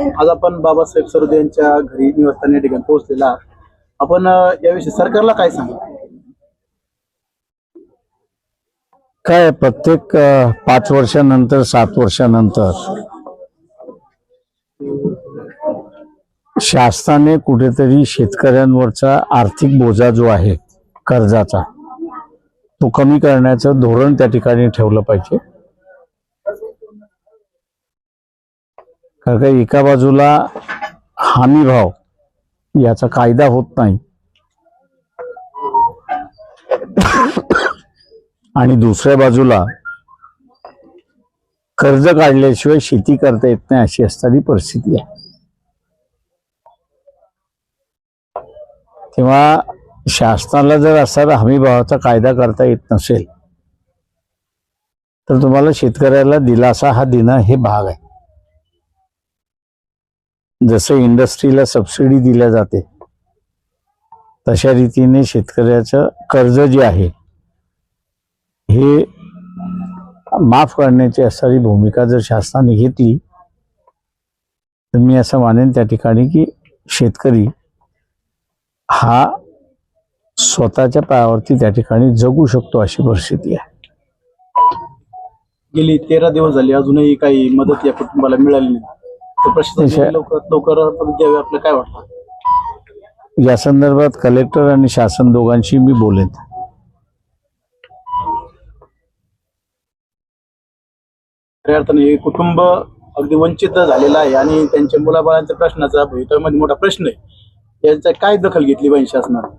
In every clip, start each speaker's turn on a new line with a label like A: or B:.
A: आज आपण बाबासाहेब सरोदे यांच्या घरी निवासस्थानी या ठिकाणी पोहोचलेला आहात. आपण याविषयी सरकारला काय सांगा
B: काय प्रत्येक पाच वर्षानंतर सात वर्षानंतर शासनाने कुठेतरी शेतकऱ्यांवरचा आर्थिक बोजा जो आहे कर्जाचा तो कमी करण्याचं धोरण त्या ठिकाणी ठेवलं पाहिजे कारण का एका बाजूला हमी भाव याचा कायदा होत नाही. आणि दुसऱ्या बाजूला कर्ज काढल्याशिवाय शेती करता येत नाही अशी असणारी परिस्थिती आहे. तेव्हा शासनाला जर असा हमीभावाचा कायदा करता येत नसेल तर तुम्हाला शेतकऱ्याला दिलासा हा देणं हे भाग आहे. जसं इंडस्ट्रीला सबसिडी दिल्या जाते तशा रीतीने शेतकऱ्याचं कर्ज जे आहे हे माफ करण्याची असणारी भूमिका जर शासनाने घेतली तर मी असं मानेन त्या ठिकाणी की शेतकरी हा स्वतःच्या पायावरती त्या ठिकाणी जगू शकतो अशी परिस्थिती आहे.
A: गेली तेरा दिवस झाले अजूनही काही मदत या कुटुंबाला मिळाली नाही. तर. लवकरात लवकर मदत द्यावी आपल्याला काय वाटतं?
B: या संदर्भात कलेक्टर आणि शासन दोघांशी मी बोलेन.
A: अर्थाने हे कुटुंब अगदी वंचित झालेलं आहे आणि त्यांच्या मुलाबाळांच्या प्रश्नाचा भवितव्यामध्ये मोठा प्रश्न आहे. यांचा काय दखल घेतली पाहिजे शासनाने?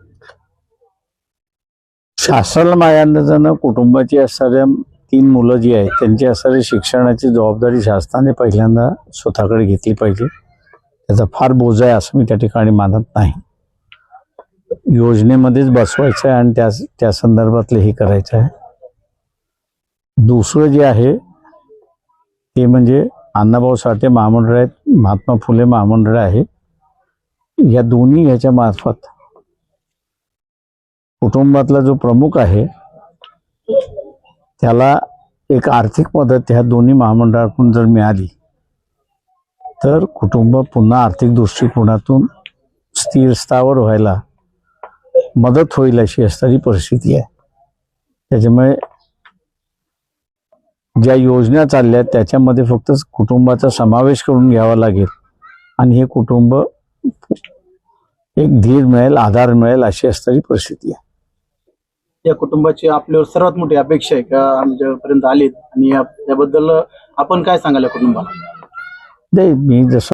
B: शासन माझ्या अंदाजानं कुटुंबाची असणाऱ्या तीन मुलं जी आहेत त्यांची असणारी शिक्षणाची जबाबदारी शासनाने पहिल्यांदा स्वतःकडे घेतली पाहिजे. त्याचा फार बोजा आहे असं मी त्या ठिकाणी मानत नाही. योजनेमध्येच बसवायचं आहे आणि त्या त्या संदर्भातले हे करायचं आहे. दुसरं जे आहे ते म्हणजे अण्णाभाऊ साठे महामंडळ आहेत महात्मा फुले महामंडळ आहे. या दोन्ही ह्याच्या मार्फत कुटुंबातला जो प्रमुख आहे त्याला एक आर्थिक मदत ह्या दोन्ही महामंडळाकडून जर मिळाली तर कुटुंब पुन्हा आर्थिक दृष्टिकोनातून स्थिर स्थावर व्हायला मदत होईल अशी असणारी परिस्थिती आहे. त्याच्यामुळे ज्या योजना चालल्या आहेत त्याच्यामध्ये फक्त कुटुंबाचा समावेश करून घ्यावा लागेल आणि हे कुटुंब एक धीर मिळेल आधार मिळेल अशी असणारी परिस्थिती आहे.
A: या कुटुंबाची आपल्यावर सर्वात मोठी अपेक्षा आहे का आमच्यापर्यंत आलीत आणि या- याबद्दल आपण काय सांगाल या कुटुंबाला?
B: नाही मी जसं